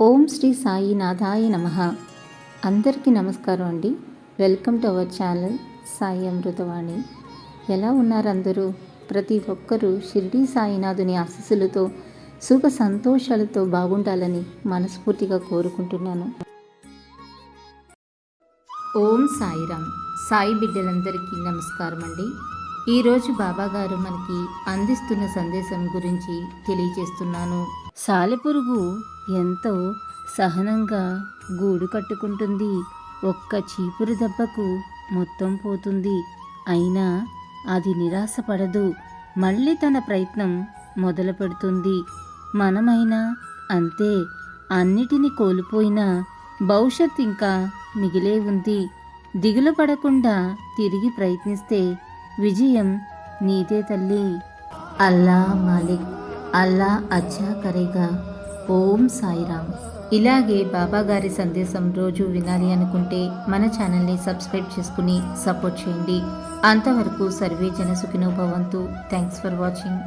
ఓం శ్రీ సాయి నాథాయ నమ. అందరికీ నమస్కారం అండి. Welcome to our channel Sai Amrutavani. ఎలా ఉన్నారు అందరూ? ప్రతి ఒక్కరూ షిరిడి సాయినాథుని ఆశీస్సులతో సుఖ సంతోషాలతో బాగుండాలని మనస్ఫూర్తిగా కోరుకుంటున్నాను. ఓం సాయిరామ్. సాయి బిడ్డలందరికీ నమస్కారం అండి. ఈరోజు బాబాగారు మనకి అందిస్తున్న సందేశం గురించి తెలియజేస్తున్నాను. సాలెపురుగు ఎంతో సహనంగా గూడు కట్టుకుంటుంది. ఒక్క చీపురు దెబ్బకు మొత్తం పోతుంది. అయినా అది నిరాశపడదు. మళ్ళీ తన ప్రయత్నం మొదలు పెడుతుంది మనమైనా అంతే. అన్నిటిని కోల్పోయినా భవిష్యత్ ఇంకా మిగిలే ఉంది. దిగులు పడకుండా తిరిగి ప్రయత్నిస్తే విజయం నీదే తల్లి. అల్లా మాలిక్ అల్లా అచ్చా కరేగా. ఓం సాయిరామ్. ఇలాగే బాబా గారి సందేశం రోజు వినాలి అనుకుంటే మన ఛానల్ని సబ్స్క్రైబ్ చేసుకుని సపోర్ట్ చేయండి. అంతవరకు సర్వే జన సుఖినోభవంతు థ్యాంక్స్ ఫర్ వాచింగ్.